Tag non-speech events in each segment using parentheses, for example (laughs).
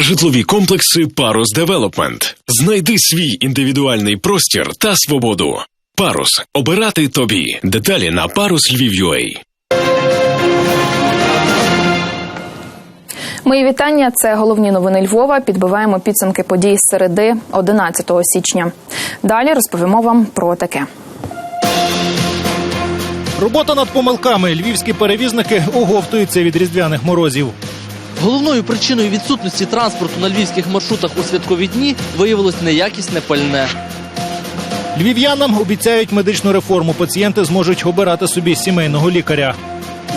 Житлові комплекси Парус Девелопмент. Знайди свій індивідуальний простір та свободу. Парус обирати тобі. Деталі на парус Львів.UA. Мої вітання. Це головні новини Львова. Підбиваємо підсумки подій з середи 11 січня. Далі розповімо вам про таке. Робота над помилками. Львівські перевізники оговтуються від різдвяних морозів. Головною причиною відсутності транспорту на львівських маршрутах у святкові дні виявилось неякісне пальне. Львів'янам обіцяють медичну реформу. Пацієнти зможуть обирати собі сімейного лікаря.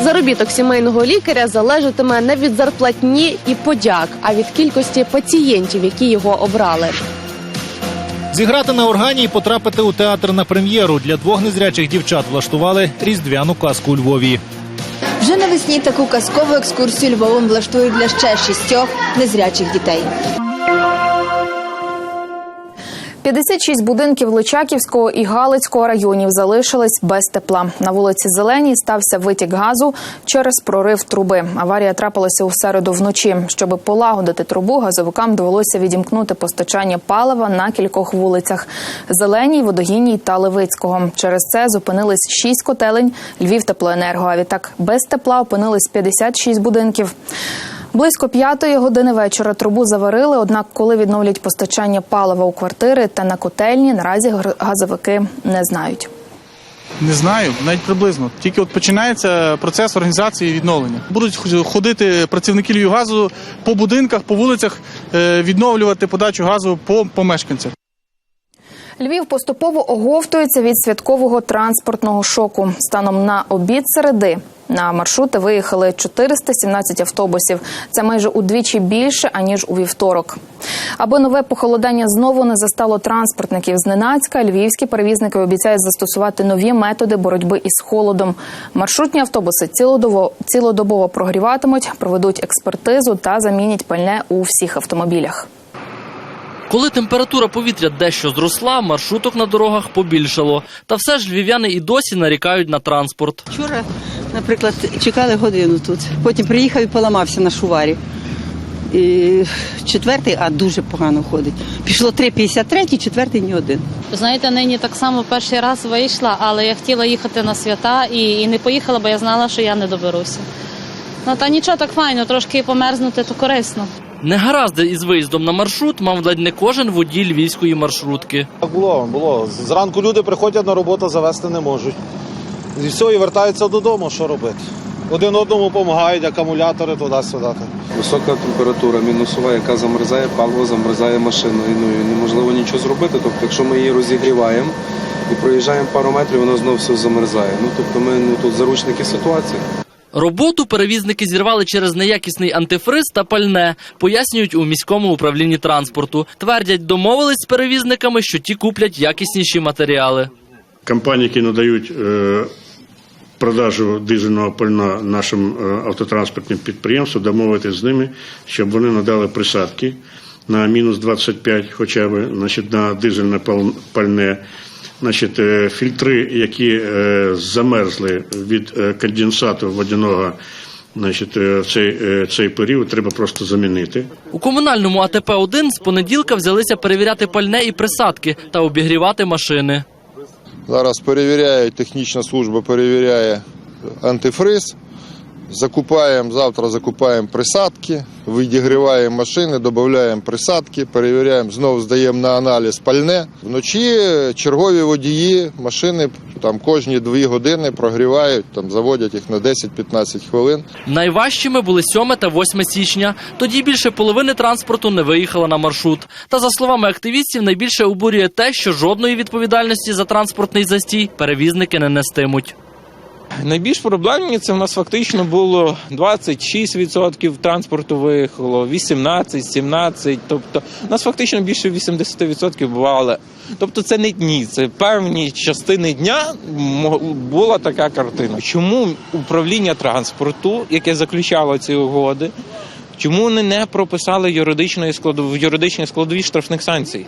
Заробіток сімейного лікаря залежатиме не від зарплатні і подяк, а від кількості пацієнтів, які його обрали. Зіграти на органі і потрапити у театр на прем'єру для двох незрячих дівчат влаштували різдвяну казку у Львові. Вже навесні таку казкову екскурсію Львовом влаштують для ще шістьох незрячих дітей. 56 будинків Личаківського і Галицького районів залишились без тепла. На вулиці Зеленій стався витік газу через прорив труби. Аварія трапилася у середу вночі. Щоб полагодити трубу, газовикам довелося відімкнути постачання палива на кількох вулицях: Зеленій, Водогінній та Левицького. Через це зупинились шість котелень Львів теплоенерго. А відтак без тепла опинились 56 будинків. Близько п'ятої години вечора трубу заварили. Однак, коли відновлять постачання палива у квартири та на котельні, наразі газовики не знають. Не знаю, навіть приблизно. Тільки от починається процес організації відновлення. Будуть ходити працівники Львівгазу по будинках, по вулицях, е, відновлювати подачу газу по, по мешканцях. Львів поступово оговтується від святкового транспортного шоку. Станом на обід середи на маршрути виїхали 417 автобусів. Це майже удвічі більше аніж у вівторок. Аби нове похолодання знову не застало транспортників зненацька, львівські перевізники обіцяють застосувати нові методи боротьби із холодом. Маршрутні автобуси цілодово цілодобово прогріватимуть, проведуть експертизу та замінять пальне у всіх автомобілях. Коли температура повітря дещо зросла, маршруток на дорогах побільшало. Та все ж львів'яни і досі нарікають на транспорт. Вчора, наприклад, чекали годину тут. Потім приїхав і поламався на шуварі. І четвертий, а дуже погано ходить. Пішло 3,53, четвертий ні один. Знаєте, нині так само перший раз вийшла, але я хотіла їхати на свята і, і не поїхала, бо я знала, що я не доберуся. Ну та нічого так файно, трошки померзнути, то корисно. Негаразди із виїздом на маршрут мав ледь не кожен водій львівської маршрутки. Було, було. Зранку люди приходять на роботу, завести не можуть. І все, і вертаються додому, що робити. Один одному допомагають, акумулятори туди-сюди. Висока температура, мінусова, яка замерзає паливо, замерзає машину. І, ну, і неможливо нічого зробити. Тобто, якщо ми її розігріваємо і проїжджаємо пару метрів, воно знову все замерзає. Ну тобто ми ну, тут заручники ситуації. Роботу перевізники зірвали через неякісний антифриз та пальне, пояснюють у міському управлінні транспорту. Твердять, домовились з перевізниками, що ті куплять якісніші матеріали. компанії, які надають е, продажу дизельного пальна нашим е, автотранспортним підприємствам, домовитися з ними, щоб вони надали присадки на мінус 25 хоча б, значить, на дизельне пал- пальне. Значить, е, фільтри, які е, замерзли від е, конденсату водяного, значить, цей, цей період треба просто замінити. У комунальному АТП-1 з понеділка взялися перевіряти пальне і присадки та обігрівати машини. Зараз перевіряють, технічна служба перевіряє антифриз. Закупаємо, завтра закупаємо присадки, відігріваємо машини, додаємо присадки, перевіряємо, знову здаємо на аналіз пальне. Вночі чергові водії машини там кожні дві години прогрівають, там заводять їх на 10-15 хвилин. Найважчими були 7 та 8 січня. Тоді більше половини транспорту не виїхала на маршрут. Та за словами активістів, найбільше обурює те, що жодної відповідальності за транспортний застій перевізники не нестимуть. Найбільш проблемні це в нас фактично було 26% транспорту виїхало, 18, 17, тобто у нас фактично більше 80% бувало. Тобто це не дні, це певні частини дня була така картина. Чому управління транспорту, яке заключало ці угоди, чому вони не прописали юридичної складов... в юридичній складові штрафних санкцій?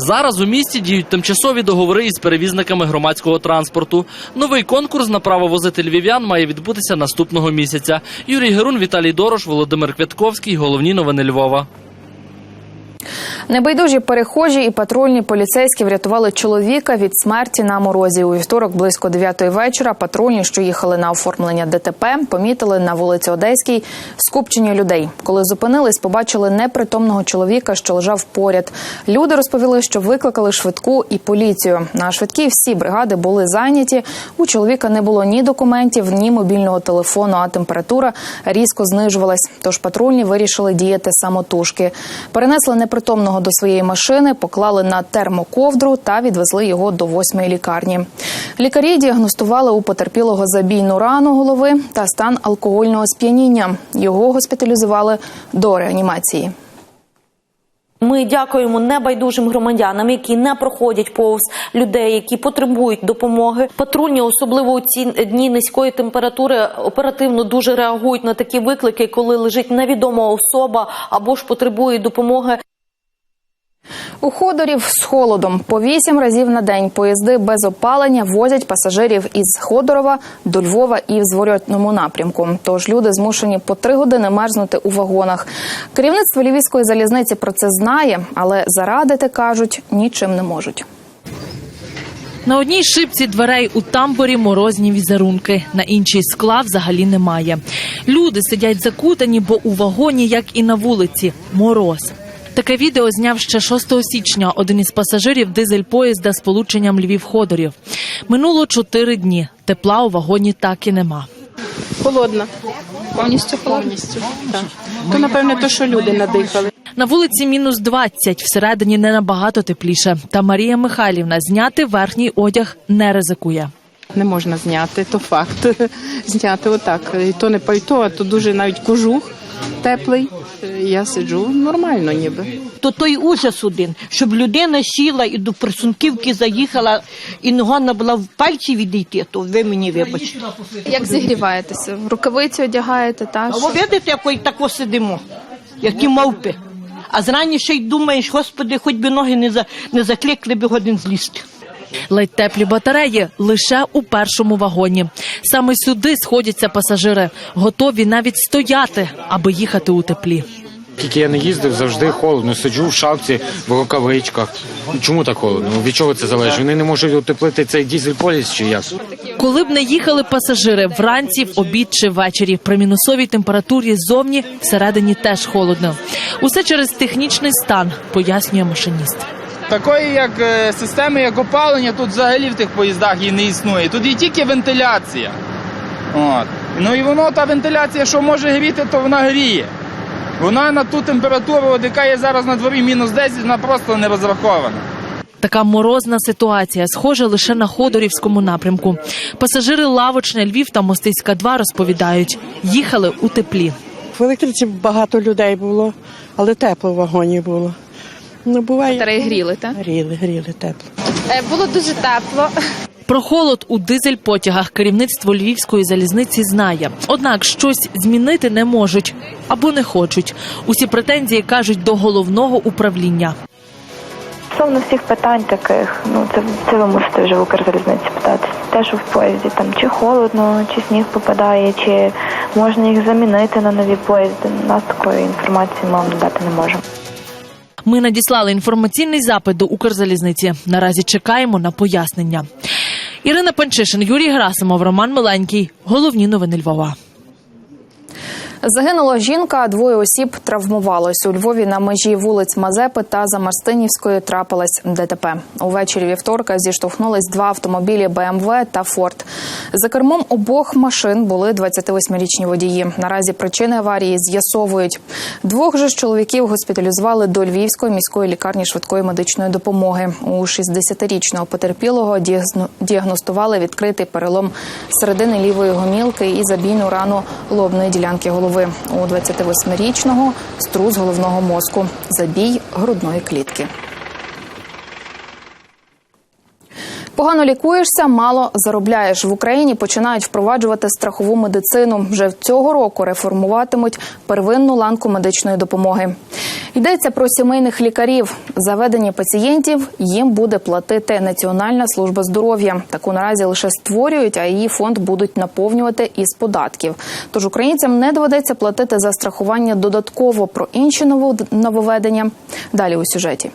Зараз у місті діють тимчасові договори із перевізниками громадського транспорту. Новий конкурс на право возити львів'ян має відбутися наступного місяця. Юрій Герун, Віталій Дорош, Володимир Квятковський. Головні новини Львова. Небайдужі перехожі і патрульні поліцейські врятували чоловіка від смерті на морозі. У вівторок близько 9 вечора патрульні, що їхали на оформлення ДТП, помітили на вулиці Одеській скупчення людей. Коли зупинились, побачили непритомного чоловіка, що лежав поряд. Люди розповіли, що викликали швидку і поліцію. На швидкій всі бригади були зайняті. У чоловіка не було ні документів, ні мобільного телефону, а температура різко знижувалась. Тож патрульні вирішили діяти самотужки. Перенесли непритомного до своєї машини, поклали на термоковдру та відвезли його до восьмої лікарні. Лікарі діагностували у потерпілого забійну рану голови та стан алкогольного сп'яніння. Його госпіталізували до реанімації. Ми дякуємо небайдужим громадянам, які не проходять повз людей, які потребують допомоги. Патрульні, особливо у ці дні низької температури, оперативно дуже реагують на такі виклики, коли лежить невідома особа або ж потребує допомоги. У Ходорів з холодом по вісім разів на день поїзди без опалення возять пасажирів із Ходорова до Львова і в зворотному напрямку. Тож люди змушені по три години мерзнути у вагонах. Керівництво львівської залізниці про це знає, але зарадити кажуть нічим не можуть. На одній шибці дверей у тамбурі морозні візерунки, на іншій скла взагалі немає. Люди сидять закутані, бо у вагоні, як і на вулиці, мороз. Таке відео зняв ще 6 січня один із пасажирів дизель-поїзда з полученням Львів-Ходорів. Минуло чотири дні. Тепла у вагоні так і нема. Холодна. Повністю повністю. Так. То, напевне, то, що люди надихали. На вулиці мінус 20, всередині не набагато тепліше. Та Марія Михайлівна зняти верхній одяг не ризикує. Не можна зняти, то факт. (laughs) Зняти отак. І то не пальто, а то дуже навіть кожух теплий. Я сиджу нормально ніби. То той ужас один, щоб людина сіла і до присунківки заїхала, і не гonna була в пальці відійти, то ви мені вибачте. Як зігріваєтеся? Рукавиці одягаєте, так? А ви видите, якої тако сидимо, які мавпи. А зрані ще й думаєш, господи, хоч би ноги не, за, не закликли би годин злізти. Ледь теплі батареї лише у першому вагоні. Саме сюди сходяться пасажири, готові навіть стояти, аби їхати у теплі. Тільки я не їздив, завжди холодно. Сиджу в шапці, в рукавичках. Чому так холодно? Від чого це залежить? Вони не можуть утеплити цей дізель-поліс чи як? Коли б не їхали пасажири вранці, в обід чи ввечері, при мінусовій температурі зовні всередині теж холодно. Усе через технічний стан, пояснює машиніст. Такої як е, системи, як опалення, тут взагалі в тих поїздах і не існує. Тут є тільки вентиляція. От. Ну і воно, та вентиляція, що може гріти, то вона гріє. Вона на ту температуру, от яка є зараз на дворі мінус 10, вона просто не розрахована. Така морозна ситуація схожа лише на Ходорівському напрямку. Пасажири лавочне Львів та Мостиська 2 розповідають, їхали у теплі. В електриці багато людей було, але тепло в вагоні було. Ну, буває. Батареї гріли, так? Гріли, гріли тепло. Е, Було дуже тепло. Про холод у дизель-потягах керівництво львівської залізниці знає. Однак щось змінити не можуть або не хочуть. Усі претензії кажуть до головного управління. Стосовно всіх питань таких, ну це, це ви мусите вже в Укрзалізниці питати. Те, що в поїзді там чи холодно, чи сніг попадає, чи можна їх замінити на нові поїзди. У нас такої інформації ми вам надати не можемо. Ми надіслали інформаційний запит до Укрзалізниці. Наразі чекаємо на пояснення. Ірина Панчишин, Юрій Грасимов, Роман Миленький. Головні новини Львова. Загинула жінка, двоє осіб травмувалось. У Львові на межі вулиць Мазепи та Замарстинівської трапилась ДТП. Увечері вівторка зіштовхнулись два автомобілі БМВ та Форд. За кермом обох машин були 28-річні водії. Наразі причини аварії з'ясовують. Двох же чоловіків госпіталізували до Львівської міської лікарні швидкої медичної допомоги. У 60-річного потерпілого діагно- діагностували відкритий перелом середини лівої гомілки і забійну рану лобної ділянки голови. У 28-річного струс головного мозку, забій грудної клітки. Погано лікуєшся, мало заробляєш. В Україні починають впроваджувати страхову медицину. Вже цього року реформуватимуть первинну ланку медичної допомоги. Йдеться про сімейних лікарів. За ведення пацієнтів їм буде платити Національна служба здоров'я. Таку наразі лише створюють, а її фонд будуть наповнювати із податків. Тож українцям не доведеться платити за страхування додатково про інші ново- нововведення. Далі у сюжеті.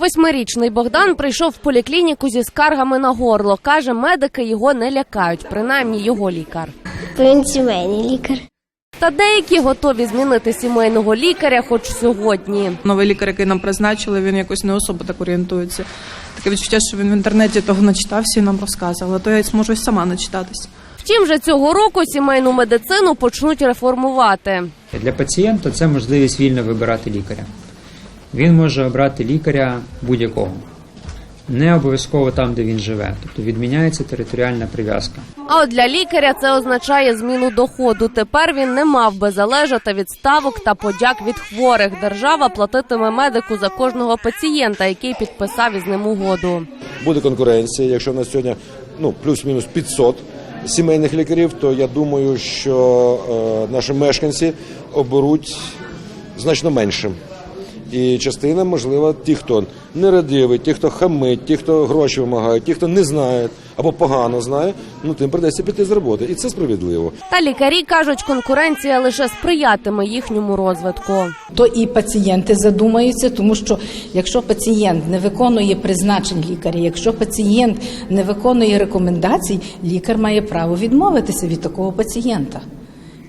Восьмирічний Богдан прийшов в поліклініку зі скаргами на горло. Каже, медики його не лякають, принаймні його лікар. Він сімейний лікар. Та деякі готові змінити сімейного лікаря, хоч сьогодні. Новий лікар, який нам призначили, він якось не особо так орієнтується. Таке відчуття, що він в інтернеті того начитався і нам розказував, то я зможу й сама начитатись. Втім, вже цього року сімейну медицину почнуть реформувати. Для пацієнта це можливість вільно вибирати лікаря. Він може обрати лікаря будь-якого, не обов'язково там, де він живе. Тобто відміняється територіальна прив'язка. А от для лікаря це означає зміну доходу. Тепер він не мав би залежати від ставок та подяк від хворих. Держава платитиме медику за кожного пацієнта, який підписав із ним угоду. буде конкуренція. Якщо на сьогодні ну, плюс-мінус 500 сімейних лікарів, то я думаю, що е, наші мешканці оберуть значно меншим. І частина, можливо, ті, хто нерадивий, ті, хто хамить, ті, хто гроші вимагають, ті, хто не знає або погано знає, ну тим придеться піти з роботи. І це справедливо. Та лікарі кажуть, конкуренція лише сприятиме їхньому розвитку. то і пацієнти задумаються, тому що якщо пацієнт не виконує призначень лікаря, якщо пацієнт не виконує рекомендацій, лікар має право відмовитися від такого пацієнта.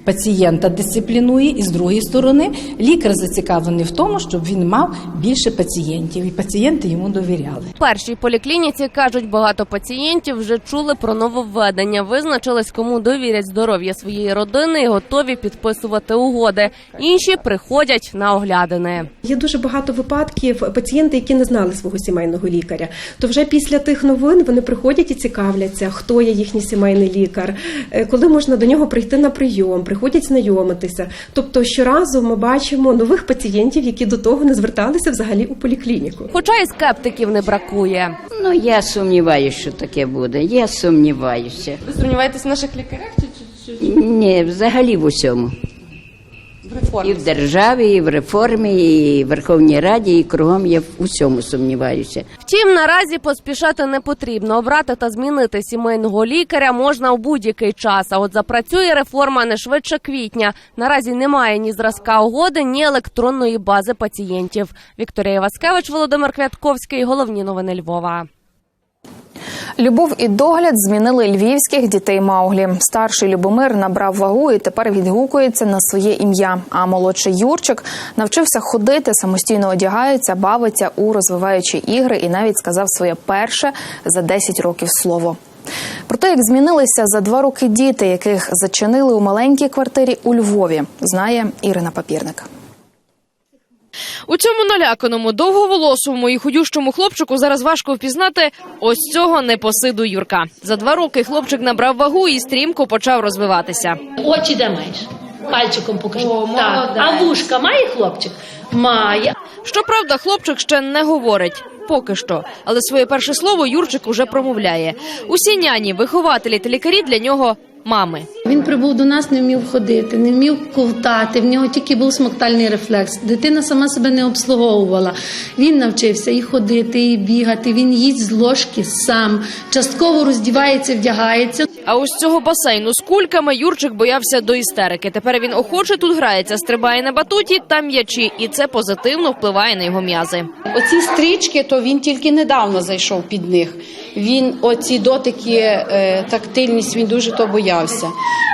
Пацієнта дисциплінує, і з другої сторони лікар зацікавлений в тому, щоб він мав більше пацієнтів, і пацієнти йому довіряли. В першій поліклініці кажуть, багато пацієнтів вже чули про нововведення, визначились, кому довірять здоров'я своєї родини і готові підписувати угоди. Інші приходять на оглядини. Є дуже багато випадків пацієнти, які не знали свого сімейного лікаря. То вже після тих новин вони приходять і цікавляться, хто є їхній сімейний лікар, е, коли можна до нього прийти на прийом, приходять знайомитися. Тобто щоразу ми бачимо нових пацієнтів, які до того не зверталися взагалі у поліклініку. Хоча і скептиків не бракує. Ну я сумніваюся, що таке буде. Я сумніваюся. Ви сумніваєтесь в наших лікарях чи, чи, Ні, взагалі в усьому. І в державі, і в реформі, і в Верховній Раді, і кругом я в усьому сумніваюся. Втім, наразі поспішати не потрібно. Обрати та змінити сімейного лікаря можна у будь-який час. А от запрацює реформа не швидше квітня. Наразі немає ні зразка угоди, ні електронної бази пацієнтів. Вікторія Васкевич, Володимир Квятковський. Головні новини Львова. Любов і догляд змінили львівських дітей Мауглі. Старший Любомир набрав вагу і тепер відгукується на своє ім'я. А молодший Юрчик навчився ходити, самостійно одягається, бавиться у розвиваючі ігри і навіть сказав своє перше за 10 років слово. Про те, як змінилися за два роки діти, яких зачинили у маленькій квартирі у Львові, знає Ірина Папірник. У цьому наляканому, довговолосому і худющому хлопчику зараз важко впізнати ось цього непосиду Юрка. За два роки хлопчик набрав вагу і стрімко почав розвиватися. Очі де маєш? Пальчиком покажи. так. А вушка має хлопчик? Має. Щоправда, хлопчик ще не говорить. Поки що, але своє перше слово Юрчик уже промовляє. Усі няні, вихователі та лікарі для нього мами. Він прибув до нас, не вмів ходити, не вмів ковтати. В нього тільки був смоктальний рефлекс. Дитина сама себе не обслуговувала. Він навчився і ходити, і бігати. Він їсть з ложки сам, частково роздівається, вдягається. А ось цього басейну з кульками Юрчик боявся до істерики. Тепер він охоче тут грається, стрибає на батуті та м'ячі, і це позитивно впливає на його м'язи. Оці стрічки, то він тільки недавно зайшов під них. Він оці дотики, е, тактильність, він дуже то боявся.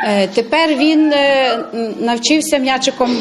Е, тепер він е, навчився м'ячиком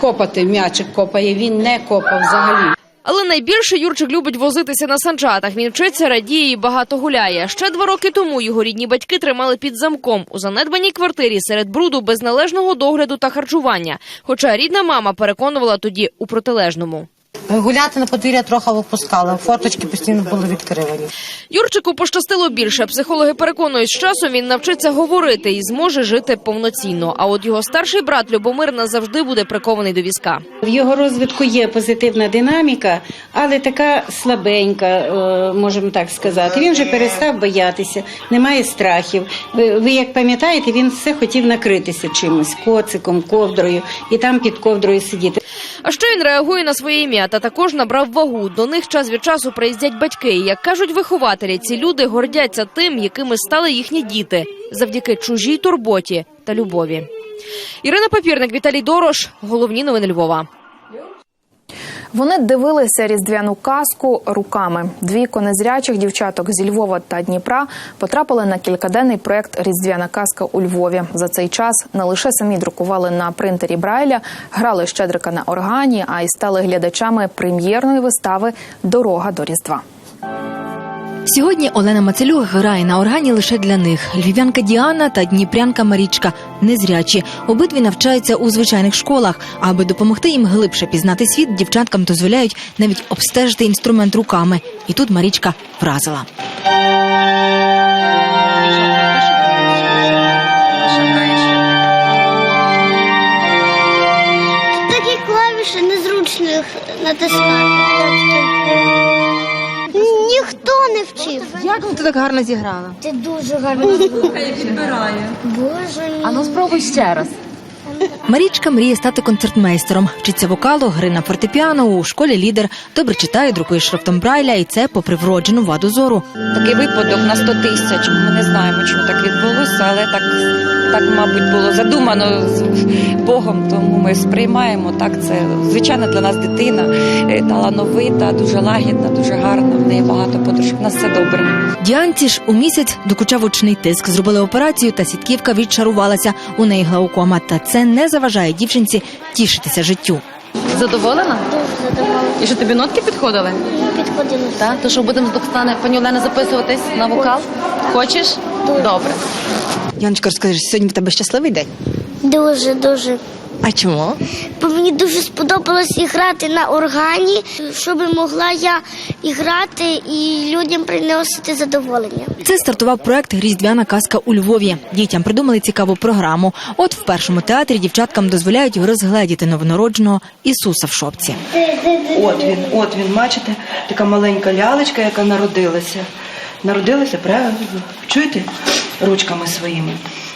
копати. М'ячик копає. Він не копав взагалі. Але найбільше Юрчик любить возитися на санчатах. Він вчиться, радіє і багато гуляє. Ще два роки тому його рідні батьки тримали під замком у занедбаній квартирі серед бруду без належного догляду та харчування. Хоча рідна мама переконувала тоді у протилежному. Гуляти на подвір'я трохи випускали, форточки постійно були відкривані. Юрчику пощастило більше. Психологи переконують, з часом він навчиться говорити і зможе жити повноцінно. А от його старший брат Любомир назавжди буде прикований до візка. В його розвитку є позитивна динаміка, але така слабенька, е, можемо так сказати. Він вже перестав боятися, немає страхів. Ви, ви як пам'ятаєте, він все хотів накритися чимось коциком, ковдрою і там під ковдрою сидіти. А ще він реагує на своє ім'я та також набрав вагу. До них час від часу приїздять батьки. Як кажуть вихователі, ці люди гордяться тим, якими стали їхні діти завдяки чужій турботі та любові. Ірина Папірник, Віталій Дорош. Головні новини Львова. Вони дивилися різдвяну казку руками. Дві конезрячих дівчаток зі Львова та Дніпра потрапили на кількаденний проект Різдвяна казка у Львові. За цей час не лише самі друкували на принтері Брайля, грали щедрика на органі, а й стали глядачами прем'єрної вистави Дорога до Різдва. Сьогодні Олена Мацелюк грає на органі лише для них. Львів'янка Діана та дніпрянка Марічка незрячі. Обидві навчаються у звичайних школах. Аби допомогти їм глибше пізнати світ, дівчаткам дозволяють навіть обстежити інструмент руками. І тут Марічка вразила. Такі клавіші незручно їх натискати. Ніхто не вчив. Як ти так гарно зіграла? Ти дуже гарно (laughs) зіграла. Боже мій. А ну спробуй ще раз. Марічка мріє стати концертмейстером. Вчиться вокалу, гри на фортепіано у школі лідер. Добре читає, друкує шрифтом Брайля, і це попри вроджену ваду зору. Такий випадок на 100 тисяч. Ми не знаємо, чому так відбулося, але так, так мабуть, було задумано з Богом, тому ми сприймаємо так. Це звичайно для нас дитина е, талановита, дуже лагідна, дуже гарна. В неї багато подружок. У нас все добре. Діанці ж у місяць докучав очний тиск. Зробили операцію, та сітківка відчарувалася. У неї глаукома, та це не заважає дівчинці тішитися життю. Задоволена? Дуже задоволена. І що тобі нотки підходили? Підходили. Так? То що будемо з Оксани, пані Олена, записуватись на вокал? Хочеш? Добре. Яночка, розкажи, сьогодні в тебе щасливий день? Дуже, дуже. А чому? Бо мені дуже сподобалось грати на органі, щоб могла я і грати і людям приносити задоволення. Це стартував проект Різдвяна казка у Львові. Дітям придумали цікаву програму. От в першому театрі дівчаткам дозволяють розгледіти новонародженого Ісуса в шопці. От він, от він, бачите, така маленька лялечка, яка народилася. Народилася, правильно? Чуєте? Ручками своїми.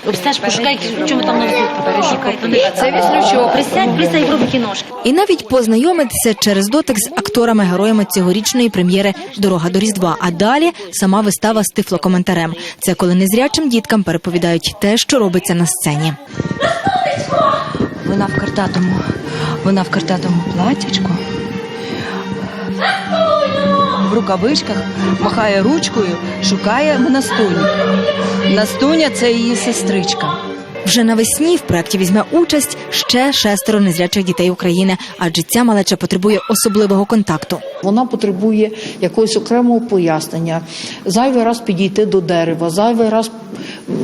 Обстеж, пошукай, чому там не перешукай. Це віслючок. Присядь, присядь, роби кіношки. І навіть познайомитися через дотик з акторами-героями цьогорічної прем'єри Дорога до Різдва. А далі сама вистава з тифлокоментарем. Це коли незрячим діткам переповідають те, що робиться на сцені. Вона в картатому, вона в картатому платячку. В рукавичках махає ручкою, шукає Настуню. Настуня це її сестричка. Вже навесні в проєкті візьме участь ще шестеро незрячих дітей України, адже ця малеча потребує особливого контакту. Вона потребує якогось окремого пояснення, зайвий раз підійти до дерева, зайвий раз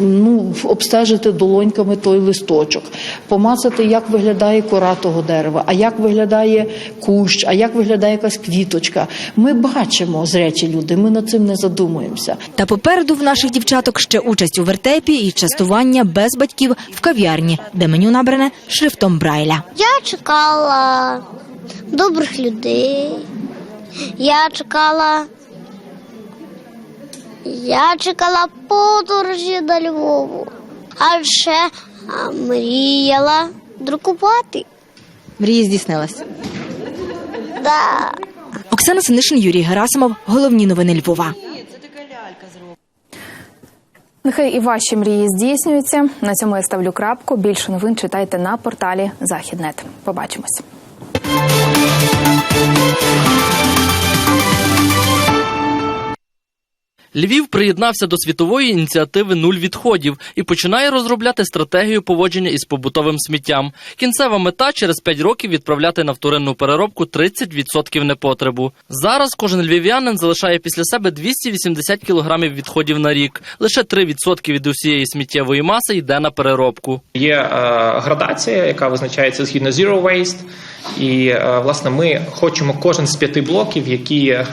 ну, обстежити долоньками той листочок, помацати, як виглядає кора того дерева, а як виглядає кущ, а як виглядає якась квіточка. Ми бачимо зрячі люди, ми над цим не задумуємося. Та попереду в наших дівчаток ще участь у вертепі і частування без батьків в кав'ярні, де меню набране шрифтом Брайля. Я чекала добрих людей. Я чекала. Я чекала подорожі до Львову. А ще мріяла друкувати. Мрії здійснилась. Да. Оксана Синишин, Юрій Герасимов. Головні новини Львова. Нехай і ваші мрії здійснюються. На цьому я ставлю крапку. Більше новин читайте на порталі Західнет. Побачимось. Львів приєднався до світової ініціативи Нуль відходів і починає розробляти стратегію поводження із побутовим сміттям. Кінцева мета через 5 років відправляти на вторинну переробку 30% непотребу. Зараз кожен львів'янин залишає після себе 280 кілограмів відходів на рік. Лише 3% від усієї сміттєвої маси йде на переробку. Є е, градація, яка визначається згідно Zero Waste. І е, власне ми хочемо кожен з п'яти блоків, які е,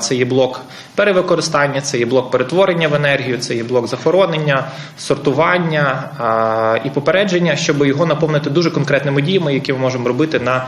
це є блок перевикористання, це є блок перетворення в енергію, це є блок захоронення, сортування і попередження, щоб його наповнити дуже конкретними діями, які ми можемо робити на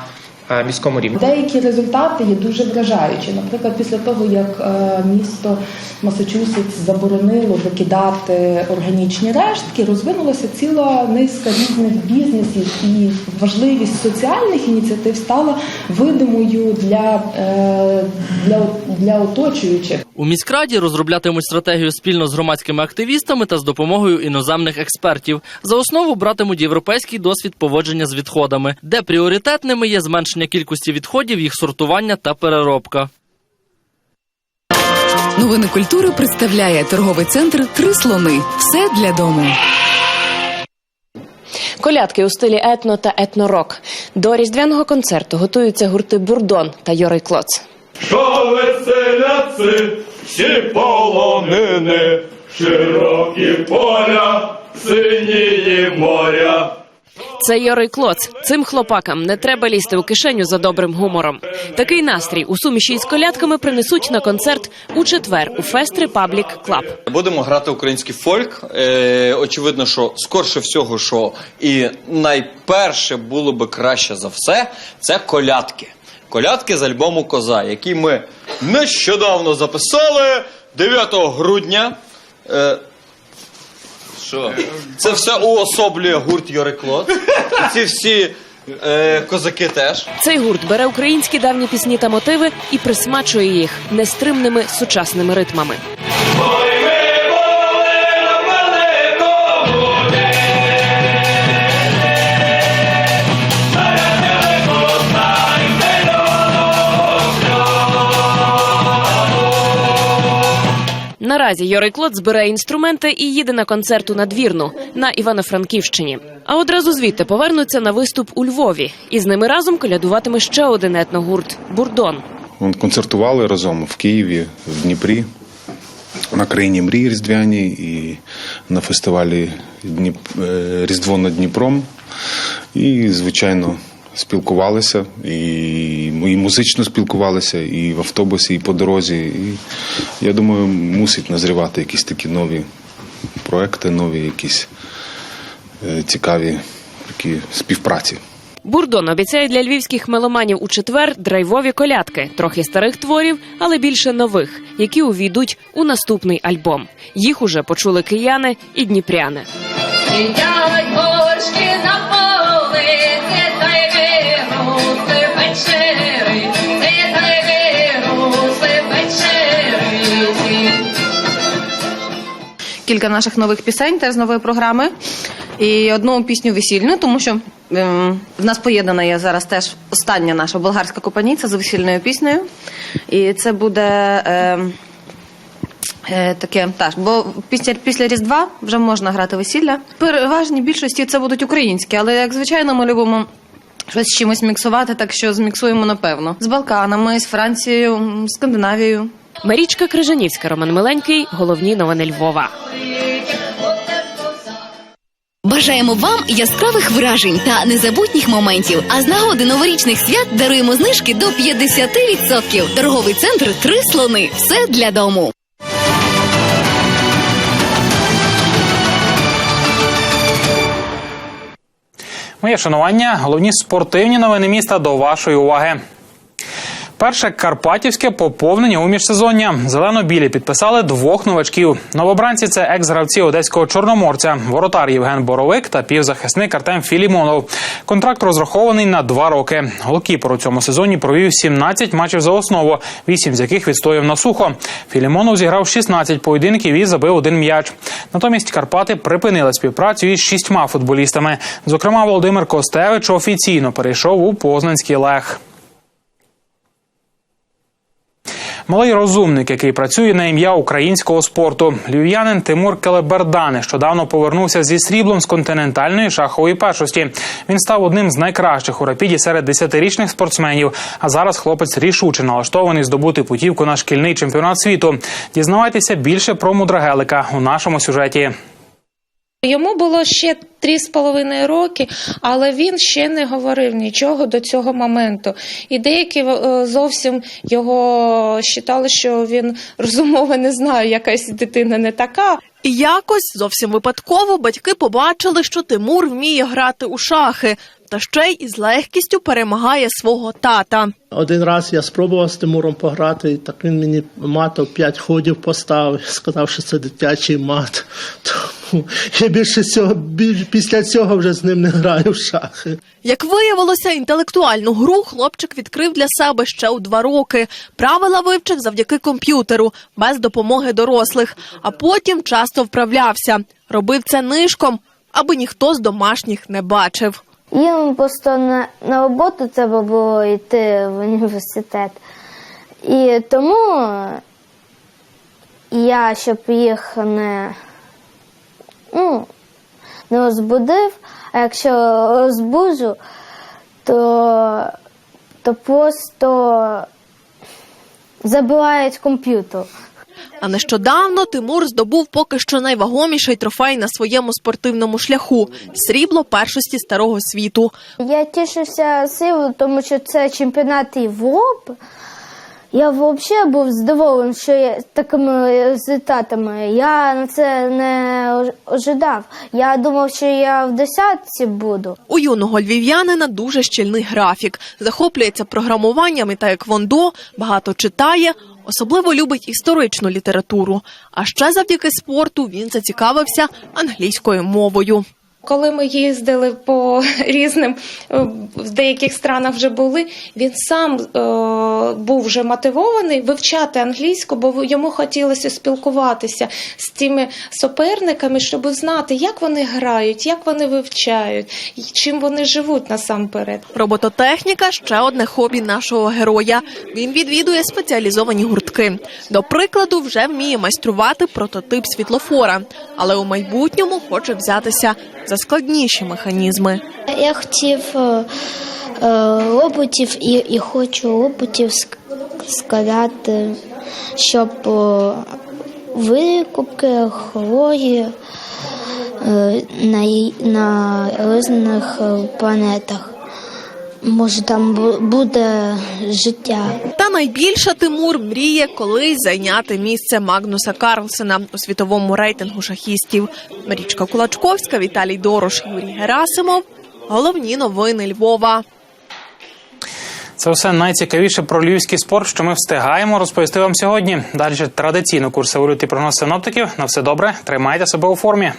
міському рівні. Деякі результати є дуже вражаючі. Наприклад, після того як е, місто Масачусетс заборонило викидати органічні рештки, розвинулася ціла низка різних бізнесів, і важливість соціальних ініціатив стала видимою для, е, для, для оточуючих. У міськраді розроблятимуть стратегію спільно з громадськими активістами та з допомогою іноземних експертів. За основу братимуть європейський досвід поводження з відходами, де пріоритетними є зменшення кількості відходів, їх сортування та переробка. Новини культури представляє торговий центр Три слони. Все для дому. Колядки у стилі етно та етнорок. До різдвяного концерту готуються гурти Бурдон та Йорий Клоц. Що веселяться всі полонини, широкі поля, синії моря. Це Йорий Клоц. Цим хлопакам не треба лізти у кишеню за добрим гумором. Такий настрій у суміші із колядками принесуть на концерт у четвер у Фест Репаблік Клаб. Будемо грати український фольк. Е, очевидно, що скорше всього, що і найперше було би краще за все, це колядки. Колядки з альбому Коза, який ми нещодавно записали 9 грудня. Е, що? Це все уособлює гурт Йориклот. І ці всі е, козаки теж. Цей гурт бере українські давні пісні та мотиви і присмачує їх нестримними сучасними ритмами. Наразі Йорий Клод збирає інструменти і їде на концерт у надвірну на Івано-Франківщині. А одразу звідти повернуться на виступ у Львові, і з ними разом колядуватиме ще один етногурт Бурдон. Концертували разом в Києві, в Дніпрі, на країні мрії Різдвяні і на фестивалі Дніп... е, Різдво над Дніпром. І, звичайно, спілкувалися, і, і музично спілкувалися, і в автобусі, і по дорозі. І я думаю, мусить назрівати якісь такі нові проекти, нові якісь е, цікаві такі співпраці. Бурдон обіцяє для львівських меломанів у четвер драйвові колядки, трохи старих творів, але більше нових, які увійдуть у наступний альбом. Їх уже почули кияни і дніпряни. Сидять горшки на кілька наших нових пісень теж з нової програми. І одну пісню весільну, тому що ем, в нас поєднана є зараз теж остання наша болгарська компанійця з весільною піснею. І це буде. ем, Е, таке так, бо після після Різдва вже можна грати весілля. Переважній більшості це будуть українські, але як звичайно, ми любимо щось з чимось міксувати, так що зміксуємо напевно з Балканами, з Францією, Скандинавією. Марічка Крижанівська, Роман Миленький. Головні новини Львова. Бажаємо вам яскравих вражень та незабутніх моментів. А з нагоди новорічних свят даруємо знижки до 50%. Торговий центр Три слони. Все для дому. Моє шанування, головні спортивні новини міста до вашої уваги. Перше карпатівське поповнення у міжсезоння. Зелено-білі підписали двох новачків. Новобранці це екс-гравці одеського чорноморця, воротар Євген Боровик та півзахисник Артем Філімонов. Контракт розрахований на два роки. Голкіпер у цьому сезоні провів 17 матчів за основу, 8 з яких відстояв на сухо. Філімонов зіграв 16 поєдинків і забив один м'яч. Натомість Карпати припинили співпрацю із шістьма футболістами. Зокрема, Володимир Костевич офіційно перейшов у Познанський лег. Малий розумник, який працює на ім'я українського спорту. Львів'янин Тимур Келеберда нещодавно повернувся зі сріблом з континентальної шахової першості. Він став одним з найкращих у рапіді серед десятирічних спортсменів. А зараз хлопець рішуче налаштований здобути путівку на шкільний чемпіонат світу. Дізнавайтеся більше про мудрагелика у нашому сюжеті. Йому було ще три з половиною роки, але він ще не говорив нічого до цього моменту. І деякі е, зовсім його вважали, що він розумово не знає, якась дитина не така. І якось зовсім випадково батьки побачили, що Тимур вміє грати у шахи. Та ще й із легкістю перемагає свого тата. Один раз я спробував з Тимуром пограти, і так він мені матов п'ять ходів поставив, сказав, що це дитячий мат. (laughs) Тому я більше цього, біль- після цього вже з ним не граю в шахи. Як виявилося, інтелектуальну гру хлопчик відкрив для себе ще у два роки. Правила вивчив завдяки комп'ютеру, без допомоги дорослих, а потім часто вправлявся. Робив це нишком, аби ніхто з домашніх не бачив. Їм просто на, на роботу треба було йти в університет. І тому я, щоб їх не, ну, не розбудив, а якщо розбуджу, то, то просто забирають комп'ютер. А нещодавно Тимур здобув поки що найвагоміший трофей на своєму спортивному шляху срібло першості старого світу. Я тішився силою, тому що це чемпіонат Європи. Я взагалі був здивований, що я такими результатами. Я на це не ожидав. Я думав, що я в десятці буду. У юного львів'янина дуже щільний графік. Захоплюється програмуванням і таеквондо, багато читає. Особливо любить історичну літературу. А ще завдяки спорту він зацікавився англійською мовою. Коли ми їздили по (laughs) різним е, в деяких странах вже були, він сам е, був вже мотивований вивчати англійську, бо йому хотілося спілкуватися з тими суперниками, щоб знати, як вони грають, як вони вивчають, чим вони живуть насамперед. Робототехніка ще одне хобі нашого героя. Він відвідує спеціалізовані гуртки. До прикладу, вже вміє майструвати прототип світлофора, але у майбутньому хоче взятися за складніші механізми. Я хотів е, е, роботів і, і хочу роботів ск- складати, щоб е, викупки, е, на, на різних планетах. Може, там буде життя. Та найбільше Тимур мріє колись зайняти місце Магнуса Карлсена у світовому рейтингу шахістів. Марічка Кулачковська, Віталій Дорош, Юрій Герасимов. Головні новини Львова. Це все найцікавіше про львівський спорт, що ми встигаємо розповісти вам сьогодні. Далі традиційно курси валют і прогноз синоптиків. На все добре, тримайте себе у формі.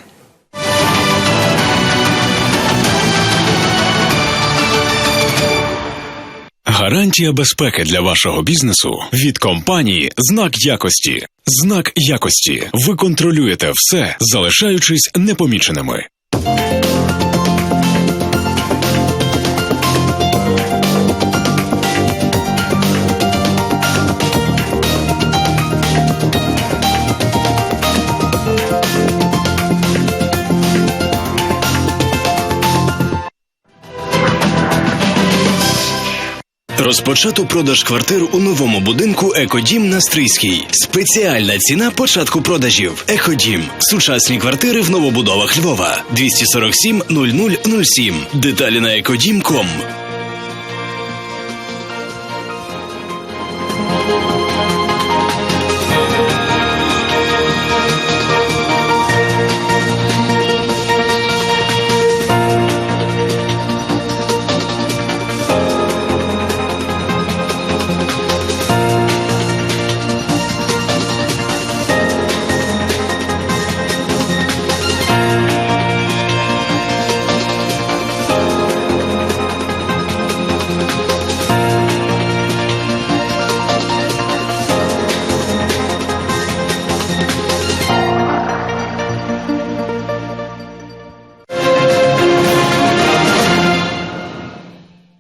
Гарантія безпеки для вашого бізнесу від компанії Знак якості. Знак якості. Ви контролюєте все, залишаючись непоміченими. Розпочато продаж квартир у новому будинку Екодім на Стрийській. Спеціальна ціна початку продажів. Екодім. Сучасні квартири в новобудовах Львова. 247 0007. Деталі на екодім.ком.